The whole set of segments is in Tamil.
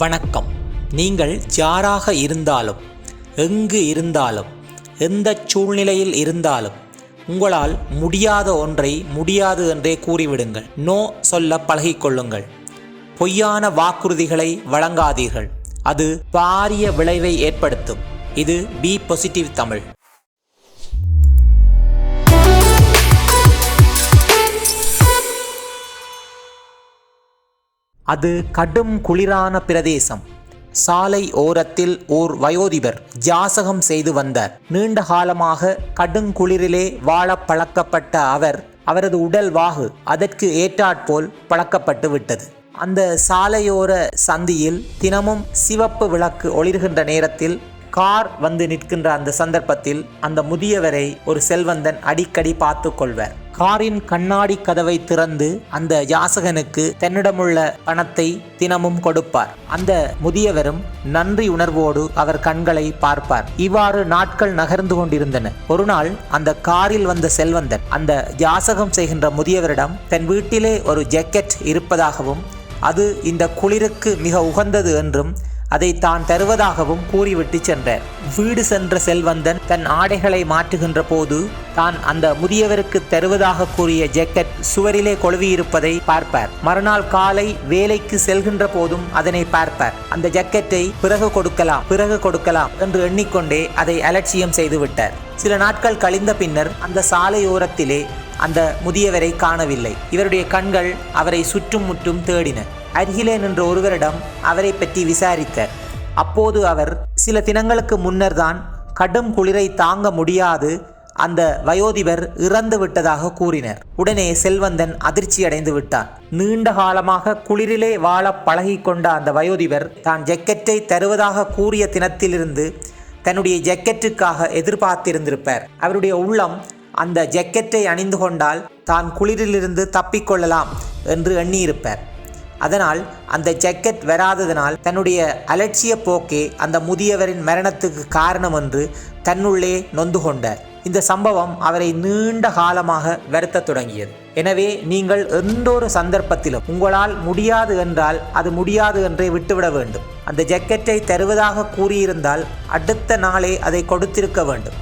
வணக்கம். நீங்கள் யாராக இருந்தாலும் எங்கு இருந்தாலும் எந்த சூழ்நிலையில் இருந்தாலும் உங்களால் முடியாத ஒன்றை முடியாது என்றே கூறிவிடுங்கள். நோ சொல்ல பழகிக்கொள்ளுங்கள் பொய்யான வாக்குறுதிகளை வழங்காதீர்கள். அது பாரிய விளைவை ஏற்படுத்தும். இது பி பாசிட்டிவ் தமிழ். அது கடும் குளிரான பிரதேசம். சாலை ஓரத்தில் ஓர் வயோதிபர் ஜாசகம் செய்து வந்தார். நீண்ட காலமாக கடுங்குளிரிலே வாழ பழக்கப்பட்ட அவர் அவரது உடல் வாகு அதற்கு ஏற்றாற்போல் பழக்கப்பட்டு விட்டது. அந்த சாலையோர சந்தியில் தினமும் சிவப்பு விளக்கு ஒளிர்கின்ற நேரத்தில் கார் வந்து நிற்கின்ற அந்த சந்தர்ப்பத்தில் அந்த முதியவரை ஒரு செல்வந்தன் அடிக்கடி பார்த்து கொள்வர். காரின் கண்ணாடி கதவை திறந்து அந்த யாசகனுக்கு தன்னிடமுள்ள பணத்தை தினமும் கொடுப்பார். அந்த முதியவரும் நன்றி உணர்வோடு அவர் கண்களை பார்ப்பார். இவ்வாறு நாட்கள் நகர்ந்து கொண்டிருந்தன. ஒரு நாள் அந்த காரில் வந்த செல்வந்தன் அந்த யாசகம் செய்கின்ற முதியவரிடம் தன் வீட்டிலே ஒரு ஜெக்கெட் இருப்பதாகவும் அது இந்த குளிருக்கு மிக உகந்தது என்றும் அதை தான் தருவதாகவும் கூறிவிட்டு சென்றார். வீடு சென்ற செல்வந்தன் தன் ஆடைகளை மாற்றுகின்ற போது தான் அந்த முதியவருக்கு தருவதாக கூறிய ஜெக்கெட் சுவரிலே கொழுவியிருப்பதை பார்ப்பார். மறுநாள் காலை வேலைக்கு செல்கின்ற போதும் அதனை பார்ப்பார். அந்த ஜெக்கெட்டை பிறகு கொடுக்கலாம் பிறகு கொடுக்கலாம் என்று எண்ணிக்கொண்டே அதை அலட்சியம் செய்துவிட்டார். சில நாட்கள் கழிந்த பின்னர் அந்த சாலையோரத்திலே அந்த முதியவரை காணவில்லை. இவருடைய கண்கள் அவரை சுற்றும் முற்றும் தேடின. அருகிலே நின்ற ஒருவரிடம் அவரை பற்றி விசாரித்தார். அப்போது அவர் சில தினங்களுக்கு முன்னர் தான் கடும் குளிரை தாங்க முடியாது அந்த வயோதிபர் இறந்து விட்டதாக கூறினர். உடனே செல்வந்தன் அதிர்ச்சி அடைந்து விட்டார் நீண்ட காலமாக குளிரிலே வாழ பழகி கொண்ட அந்த வயோதிபர் தான் ஜக்கெட்டை தருவதாக கூறிய தினத்திலிருந்து தன்னுடைய ஜக்கெட்டுக்காக எதிர்பார்த்திருந்திருப்பார். அவருடைய உள்ளம் அந்த ஜக்கெட்டை அணிந்து கொண்டால் தான் குளிரிலிருந்து தப்பிக்கொள்ளலாம் என்று எண்ணியிருப்பார். அதனால் அந்த ஜக்கெட் வராததனால் தன்னுடைய அலட்சிய போக்கே அந்த முதியவரின் மரணத்துக்கு காரணம் என்று தன்னுள்ளே நொந்து கொண்டார். இந்த சம்பவம் அவரை நீண்ட காலமாக வருத்த தொடங்கியது. எனவே நீங்கள் எந்த ஒரு சந்தர்ப்பத்திலும் உங்களால் முடியாது என்றால் அது முடியாது என்றே விட்டுவிட வேண்டும். அந்த ஜக்கெட்டை தருவதாக கூறியிருந்தால் அடுத்த நாளே அதை கொடுத்திருக்க வேண்டும்.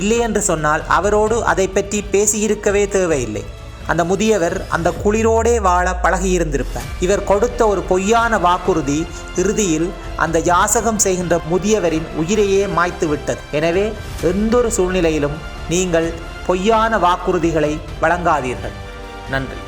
இல்லை என்று சொன்னால் அவரோடு அதை பற்றி பேசியிருக்கவே தேவையில்லை. அந்த முதியவர் அந்த குளிரோடே வாழ பழகியிருந்திருப்பார். இவர் கொடுத்த ஒரு பொய்யான வாக்குறுதி இறுதியில் அந்த யாசகம் செய்கின்ற முதியவரின் உயிரையே மாய்த்து விட்டது. எனவே எந்தொரு சூழ்நிலையிலும் நீங்கள் பொய்யான வாக்குறுதிகளை வழங்காதீர்கள். நன்றி.